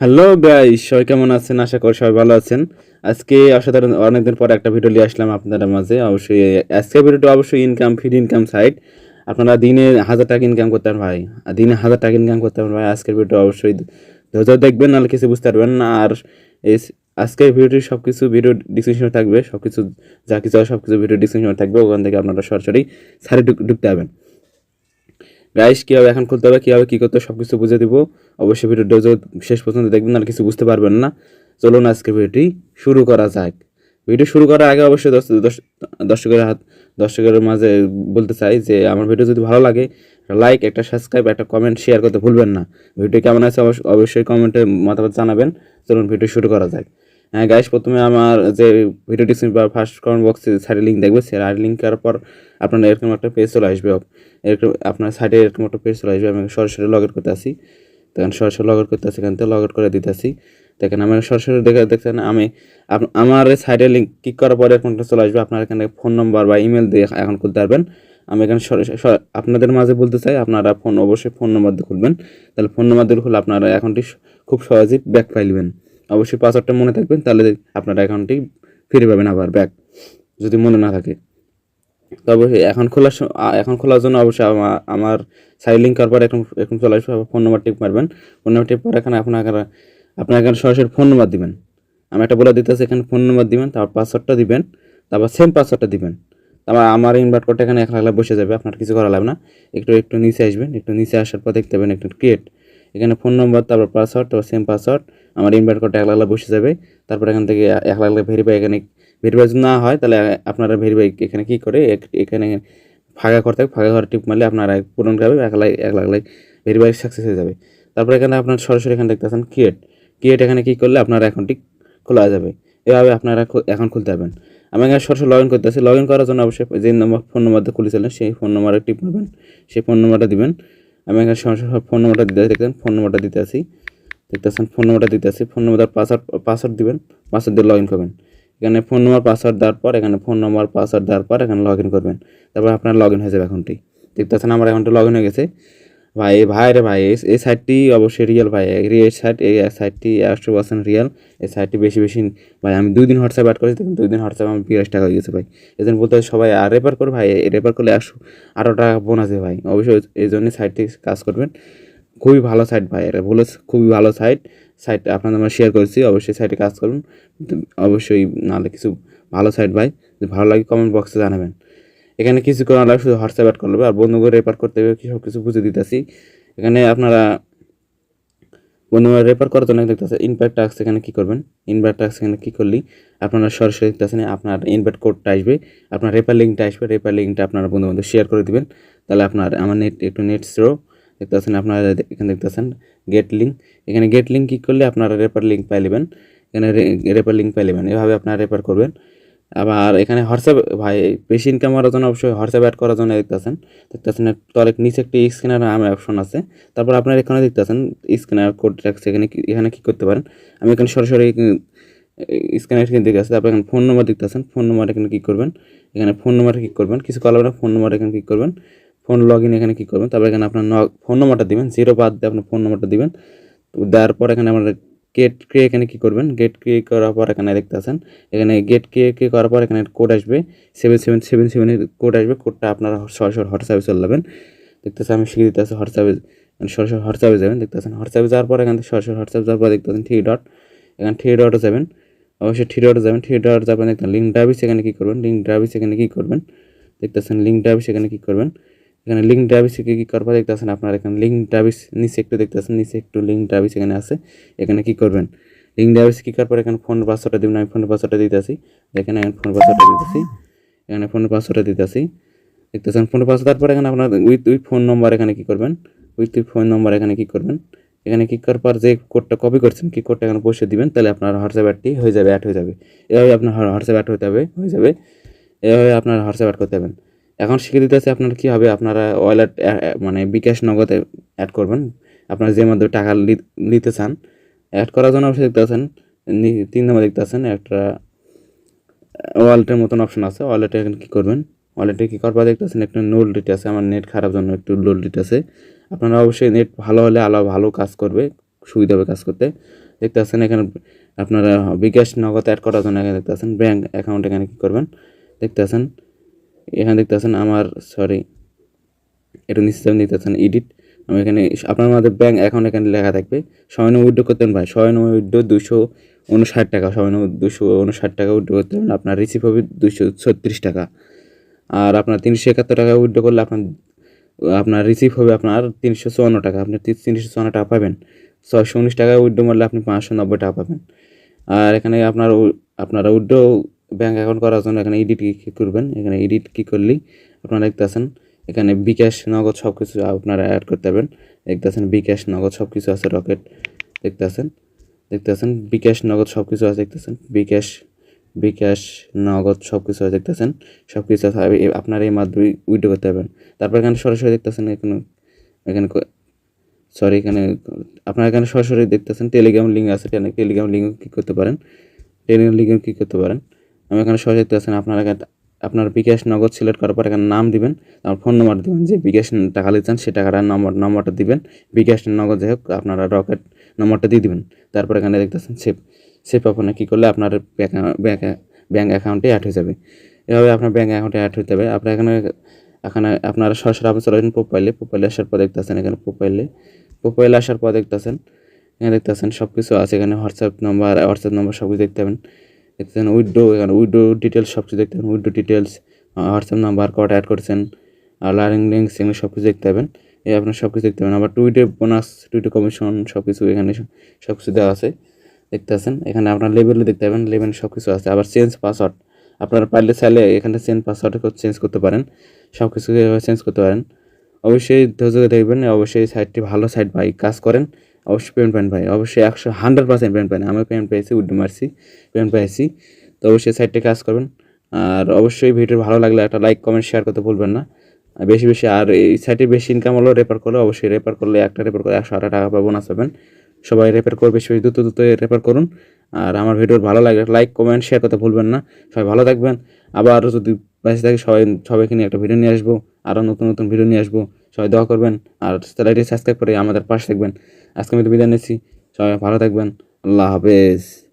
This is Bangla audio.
হ্যালো গাইস সবাই কেমন আছেন? আশা করি সবাই ভালো আছেন। আজকে অসাধারণ অনেকদিন পর একটা ভিডিও নিয়ে আসলাম আপনাদের মাঝে। অবশ্যই, আজকে ভিডিওটা অবশ্যই ইনকাম ফ্রি ইনকাম সাইট আপনারা দিনে হাজার টাকা ইনকাম করতে পারেন, ভাই। দিনে হাজার টাকা ইনকাম করতে পারেন, ভাই। আজকের ভিডিও অবশ্যই ধৈর্য দেখবেন, নাহলে কিছু বুঝতে পারবেন না। আর আজকের ভিডিওটি সব কিছু ভিডিও ডিসক্রিপশনে থাকবে। সব কিছু যা কিছু সব কিছু ভিডিও ডিসক্রিপশনে থাকবে। ওখান থেকে আপনারা সরাসরি সাইটে ঢুকতে পারবেন। গাইস কীভাবে এখন খুলতে হবে, কীভাবে কী করতে সব কিছু বুঝে দিব। অবশ্যই ভিডিওটা শেষ পর্যন্ত দেখবেন আর কিছু বুঝতে পারবেন না। চলুন আজকে ভিডিওটি শুরু করা যাক। ভিডিও শুরু করার আগে অবশ্যই দর্শকের হাত, দর্শকের মাঝে বলতে চাই যে, আমার ভিডিও যদি ভালো লাগে লাইক একটা সাবস্ক্রাইব একটা কমেন্ট শেয়ার করতে ভুলবেন না। ভিডিও কেমন আছে অবশ্য- অবশ্যই কমেন্টে মতামত জানাবেন। চলুন ভিডিও শুরু করা যাক। হ্যাঁ গাইস প্রথমে আমার যে ভিডিও ডিসক্রিপশন বা ফার্স্ট কমেন্ট বক্সে সাইডে লিঙ্ক দেখবে সেই লিঙ্ক করার পর আপনার এরকম একটা পেজ চলে আসবে। এরকম আপনার সাইডে এরকম একটা পেজ চলে আসবে, আমি সরাসরি লগ ইন করতে আসি। তখন সরাসরি লগ ইন করতে আসি, এখান থেকে লগ ইন করে দিতে আসি। দেখেন আমার সরাসরি দেখে দেখছেন, আমি আমার সাইডে লিঙ্ক ক্লিক করার পরে একটা চলে আসবে। আপনার এখানে ফোন নম্বর বা ইমেল দিয়ে এখন খুলতে পারবেন। আমি এখানে আপনাদের মাঝে বলতে চাই, আপনারা ফোন অবশ্যই ফোন নম্বর দিয়ে খুলবেন। তাহলে ফোন নম্বর দিয়ে খুলে আপনারা অ্যাকাউন্টটি খুব সহজেই ব্যাক পাইলবেন অবশ্যই পাসওয়ার্ডটা মনে থাকবেন তাহলে আপনার অ্যাকাউন্টটি ফিরে পাবেন আবার ব্যাক যদি মনে না থাকে। তো অবশ্যই এখন খোলার এখন খোলার জন্য অবশ্যই আমার সাইড লিঙ্ক করার পর এখন এখন চলে আসবে ফোন নাম্বার টিপ মারবেন। ফোন নাম্বার টিপ পর এখানে আপনার আপনার এখানে সরাসরি ফোন নাম্বার দিবেন। আমি একটা বলে দিতেছি, এখানে ফোন নাম্বার দিবেন, তারপর পাসওয়ার্ডটা দিবেন, তারপর সেম পাসওয়ার্ডটা দিবেন। তারপর আমার ইনভার্ট কোডটা এখানে এক লাগলে বসে যাবে, আপনার কিছু করা লাগবে না। একটু একটু নিচে আসবেন, একটু নিচে আসার পর দেখতে পাবেন, একটু ক্রিয়েট এখানে ফোন নম্বর তারপর পাসওয়ার্ড তারপর সেম পাসওয়ার্ড আমার ইনভার্ট কোডটা এক লাগলে বসে যাবে। তারপর এখান থেকে এক লাগলে ভেরিফাই এখানে ভেরিফাই যদি না হয়, তাহলে আপনারা ভেরিফাই এখানে কি করে? এখানে ফাঁকা ঘর হবে ফাঁকা ঘরে টিপ মারলে আপনারা পূরণ করবে এক লাখ এক লাখ লাখ ভেরিফাই সাকসেস হয়ে যাবে। তারপর এখানে আপনার সরাসরি এখানে দেখতেছেন ক্রিয়েট ক্রিয়েট এখানে কি করলে আপনার অ্যাকাউন্টটি খোলা যাবে। এভাবে আপনারা অ্যাকাউন্ট খুলতে পারবেন। আমি এখানে সরাসরি লগ ইন করতে আসি লগ ইন করার জন্য অবশ্যই যে নম্বর ফোন নম্বর দিয়ে খুলেছিলেন, সেই ফোন নম্বরে টিপ মারবেন, সেই ফোন নম্বরটা দিবেন। আমি এখানে সরাসরি ফোন নম্বরটা দিতে দেখতেন ফোন নম্বরটা দিতে আসি দেখতেছেন ফোন নম্বরটা দিতে আসি ফোন নম্বর পাসওয়ার্ড পাসওয়ার্ড দিবেন পাসওয়ার্ড দিয়ে লগ ইন করবেন। এখানে ফোন নম্বর পাসওয়ার্ড দেওয়ার পর, এখানে ফোন নম্বর পাসওয়ার্ড দেওয়ার পর, এখানে লগ ইন করবেন। তারপর আপনার লগ ইন হয়ে যাবে অ্যাকাউন্টটি দেখতেছেন, আমার অ্যাকাউন্টে লগ ইন হয়ে গেছে। ভাই ভাই রে ভাই, এই- সাইটটি অবশ্যই রিয়েল ভাই। এই সাইট এই সাইটটি একশো পার্সেন্ট রিয়েল এই সাইটটি বেশি বেশি ভাই, আমি দুই দিন হোয়াটসঅ্যাপ অ্যাড করেছি দুই দিন হোয়াটসঅ্যাপ আমার বিরাশ টাকা হয়ে গেছে ভাই। এই জন্য বলতে সবাই আর রেপার করে ভাই। রেপার করলে একশো আরও টাকা বোনাস ভাই। অবশ্যই এই জন্যই সাইটটি কাজ করবেন। খুবই ভালো সাইট ভাই, এটা বলে খুবই ভালো সাইট সাইট আপনাদের আমরা শেয়ার করেছি, অবশ্যই সাইটে কাজ করুন। অবশ্যই নাহলে কিছু ভালো সাইট ভাই ভালো লাগে কমেন্ট বক্সে জানাবেন। এখানে কিছু করার লাগে শুধু হোয়াটসঅ্যাপ অ্যাড করলে আর বন্ধু করে রেপার করতে হবে সব কিছু বুঝে দিতেছি। এখানে আপনারা বন্ধু রেপার করার জন্য দেখতেছে ইনভার্ট টাক্স এখানে কী করবেন? ইনভার্ট টাক্স এখানে কী করলি? আপনারা সরাসরি দেখতেছেন, আপনার ইনভার্ট কোডটা আসবে। আপনার রেপার লিঙ্কটা আসবে রেপার লিঙ্কটা আপনারা বন্ধু বন্ধু শেয়ার করে দিবেন। তাহলে আপনার আমার নেট একটু নেট স্লো দেখতেছেন আপনারা এখানে দেখতেছেন গেট লিঙ্ক এখানে গেট লিঙ্ক কী করলে আপনারা রেপার লিঙ্ক পাই নেবেন। এখানে রেপার লিঙ্ক পাই নেবেন। এভাবে আপনারা রেপার করবেন। আবার এখানে হোয়াটসঅ্যাপ, ভাই, বেশি ইনকাম করার জন্য অবশ্যই হোয়াটসঅ্যাপ অ্যাড করার জন্য দেখতেছেন। দেখতেছেন তলে নিচে একটি স্ক্যানার নামে অপশন আছে। তারপর আপনারা এখানে দেখতেছেন স্ক্যানার কোড রাখছে। এখানে এখানে কী করতে পারেন? আমি এখানে সরাসরি স্ক্যানার এখানে দেখে আছে তারপর এখানে ফোন নম্বর দেখতেছেন। ফোন নম্বর এখানে কী করবেন। এখানে ফোন নম্বরে কী করবেন। কিছু কল না ফোন নম্বর এখানে কী করবেন। ফোন লগ ইন এখানে কী করবেন? তারপর এখানে আপনার ফোন নম্বরটা দিবেন জিরো বাদ দিয়ে আপনার ফোন নম্বরটা দিবেন। তো দেওয়ার পর এখানে আমরা গেট ক্রিয়ে এখানে কী করবেন? গেট ক্রিয়ে করার পর এখানে দেখতেছেন এখানে গেট ক্রিয়ে ক্রিয়ে করার পর এখানে কোড আসবে সেভেন সেভেন সেভেন সেভেনের কোড আসবে কোডটা আপনারা সরাসরি হোয়াটসঅ্যাপে চলে যাবেন। দেখতেছেন আমি শিখিয়ে দিতেছি হোয়াটসঅ্যাপে মানে সরাসরি হোয়াটসঅ্যাপে যাবেন, দেখতে দেখতেছেন হোয়াটসঅ্যাপে যাওয়ার পর এখান থেকে সরাসরি হোয়াটসঅ্যাপ যাওয়ার পর দেখতেছেন থ্রি ডট এখানে থ্রি ডটে যাবেন। অবশ্যই থ্রি ডটে যাবেন থ্রি ডট যাবেন দেখতেন লিঙ্ক ডাবিস এখানে কী করবেন? লিঙ্ক ডাবিস এখানে কী করবেন? দেখতে দেখতেছেন লিঙ্ক ডাবিস এখানে কী করবেন? এখানে লিঙ্ক ডাবিস কী কী করবার দেখতেছেন আপনার এখানে লিঙ্ক ডাবিস নিচে একটু দেখতেছেন, নিচে একটু লিঙ্ক ডাবিস এখানে আছে। এখানে কী করবেন? লিঙ্ক ডাবিস কী করার পর এখানে ফোন পাসওয়ার্ডটা দিবেন, আমি ফোনের পাসওয়ার্ডটা দিতেছি। দেখেন এখানে ফোন পাসওয়ার্ডটা দিতেছি। এখানে ফোনের পাসওয়ার্ডটা দিতেছি। দেখতেছেন ফোনের পাসওয়ার্ড তারপর এখানে আপনার উইথ উইথ ফোন নম্বর এখানে কী করবেন? উইথ উইথ ফোন নম্বর এখানে কী করবেন? এখানে ক্লিক করার পর যে কোডটা কপি করছেন, কি কোডটা এখানে বসে দিবেন, তাহলে আপনার হোয়াটসঅ্যাপ অ্যাডটি হয়ে যাবে অ্যাড হয়ে যাবে। এভাবে আপনার হোয়াটসঅ্যাপ অ্যাড হতে হবে, হয়ে যাবে। এভাবে আপনার হোয়াটসঅ্যাপ অ্যাড করতে হবেন এখন শিখে দিতে আছে আপনার কী হবে? আপনারা ওয়ালেট মানে বিকাশ নগদে অ্যাড করবেন। আপনারা যে মাধ্যমে টাকা নিতে চান অ্যাড করার জন্য অবশ্যই দেখতে আছেন তিন নম্বর দেখতে আছেন, একটা ওয়ালেটের মতন অপশন আছে। ওয়ালেটে এখানে কী করবেন? ওয়ালেটে কী করবা দেখতেছেন একটা নোল ডিট আছে। আমার নেট খারাপ জন্য একটু লোল ডিট আছে। আপনারা অবশ্যই নেট ভালো হলে আলো ভালো কাজ করবে, সুবিধা হবে কাজ করতে। দেখতে পাচ্ছেন এখানে আপনারা বিকাশ নগদ অ্যাড করার জন্য এখানে দেখতে পাচ্ছেন ব্যাঙ্ক অ্যাকাউন্ট এখানে কী করবেন? দেখতে পাচ্ছেন এখানে দেখতে পাচ্ছেন আমার সরি এটা নিশ্চয় দেখতে পাচ্ছেন এডিট আমি এখানে, আপনার আমাদের ব্যাঙ্ক অ্যাকাউন্ট এখানে লেখা থাকবে সবাই উইড্রো করতেন ভাই। সবাই উইড্রো দুশো উনষাট টাকা সবাই দুশো উনষাট টাকা উইড্রো করতে পারবেন আপনার রিসিভ হবে দুশো ছত্রিশ টাকা। আর আপনার তিনশো একাত্তর টাকা উইড্রো করলে আপনার আপনার রিসিভ হবে আপনার তিনশো চুয়ান্ন টাকা। আপনি তিনশো চুয়ান্ন টাকা পাবেন। ছয়শো উনিশ টাকা উইড্রো মারলে আপনি পাঁচশো নব্বই টাকা পাবেন। আর এখানে আপনার আপনারা উইড্রো ব্যাঙ্ক অ্যাকাউন্ট করার জন্য এখানে এডিট কী করবেন। এখানে এডিট কী করলেই আপনারা দেখতে আছেন এখানে বিকাশ, নগদ সব কিছু আপনারা অ্যাড করতে পারবেন। দেখতে আছেন বিকাশ, নগদ সব কিছু আছে রকেট দেখতে আছেন দেখতে আছেন বিকাশ, নগদ সব কিছু আছে, দেখতেছেন, বিকাশ বিকাশ, নগদ সব কিছু আছে, দেখতেছেন সব কিছু আছে আপনারা এই মাধ্যমে উইড্রো করতে পারবেন। তারপর এখানে সরাসরি দেখতেছেন, এখানে এখানে সরি এখানে আপনারা এখানে সরাসরি দেখতেছেন টেলিগ্রাম লিঙ্ক আছে টেলিগ্রাম লিঙ্ক কী করতে পারেন। টেলিগ্রাম লিঙ্কে কী করতে পারেন। আমি এখানে সরাসরি দেখতেছেন আপনারা এখানে- আপনার বিকাশ নগদ সিলেক্ট করার পর এখানে নাম দিবেন, তারপর ফোন নাম্বার দিবেন, যে বিকাশ টাকা নিতে চান সে টাকাটার নম্বর নম্বরটা দিবেন। বিকাশ নগদ যাই হোক, আপনারা রকেট নম্বরটা দিয়ে দিবেন। তারপর এখানে দেখতেছেন সেভ সেভ আপনার কী করলে আপনার ব্যাঙ্ক ব্যাঙ্ক অ্যাকাউন্টে অ্যাড হয়ে যাবে। এভাবে আপনার ব্যাঙ্ক অ্যাকাউন্টে অ্যাড হতে হবে। আপনার এখানে এখানে আপনারা সরাসরি আপনি চলে আসেন প্রোফাইলে প্রোফাইলে আসার পর দেখতেছেন এখানে প্রোফাইলে প্রোফাইলে আসার পর দেখতেছেন, এখানে দেখতেছেন সব কিছু আছে। এখানে হোয়াটসঅ্যাপ নম্বর হোয়াটসঅ্যাপ নম্বর সব কিছু দেখতে পাবেন। দেখতেছেন উইডো এখানে উইডো ডিটেলস সব কিছু দেখতে পাবেন উইডো ডিটেলস হোয়াটসঅ্যাপ নাম্বার কটা অ্যাড করেছেন, আর লার্নিং লিঙ্কস এগুলো সব কিছু দেখতে পাবেন। এই আপনার সব কিছু দেখতে পাবেন। আবার টুইটে বোনাস টুইটে কমিশন সব কিছু এখানে সব কিছু দেওয়া আছে। দেখতে আছেন এখানে আপনার লেভেলে দেখতে পাবেন লেভেল সব কিছু আছে। আবার চেঞ্জ পাসওয়ার্ড আপনারা পারলে চাইলে এখানে চেঞ্জ পাসওয়ার্ড চেঞ্জ করতে পারেন সব কিছু চেঞ্জ করতে পারেন। অবশ্যই ধৈর্য দেখবেন, অবশ্যই সাইটটি ভালো সাইট ভাই কাজ করেন। অবশ্যই পেমেন্ট পান ভাই। অবশ্যই একশো হান্ড্রেড পার্সেন্ট পেমেন্ট পান আমি পেমেন্ট পেয়েছি, উড্ডু মারছি, পেমেন্ট পেয়েছি তো অবশ্যই সাইডটা কাজ করবেন। আর অবশ্যই ভিডিও ভালো লাগলে একটা লাইক কমেন্ট শেয়ার করতে ভুলবেন না। বেশি বেশি, আর এই সাইটে বেশি ইনকাম হলো রেফার করলে অবশ্যই রেফার করলে একটা রেফার করে একশো টাকা পাবেন বোনাস পাবেন। সবাই রেফার করবে, সবাই দ্রুত দ্রুত রেফার করুন। আর আমার ভিডিও ভালো লাগে লাইক কমেন্ট শেয়ার করতে ভুলবেন না। সবাই ভালো থাকবেন। আবার যদি বেঁচে থাকে সবাই, সবাইকে নিয়ে একটা ভিডিও নিয়ে আসব। আরও নতুন নতুন ভিডিও নিয়ে আসব। সবাই দোয়া করবেন। আর চ্যানেলটি সাবস্ক্রাইব করে আমাদের পাশে থাকবেন। আজকে আমি তো বিদায় নিচ্ছি। সবাই ভালো থাকবেন। আল্লাহ হাফেজ।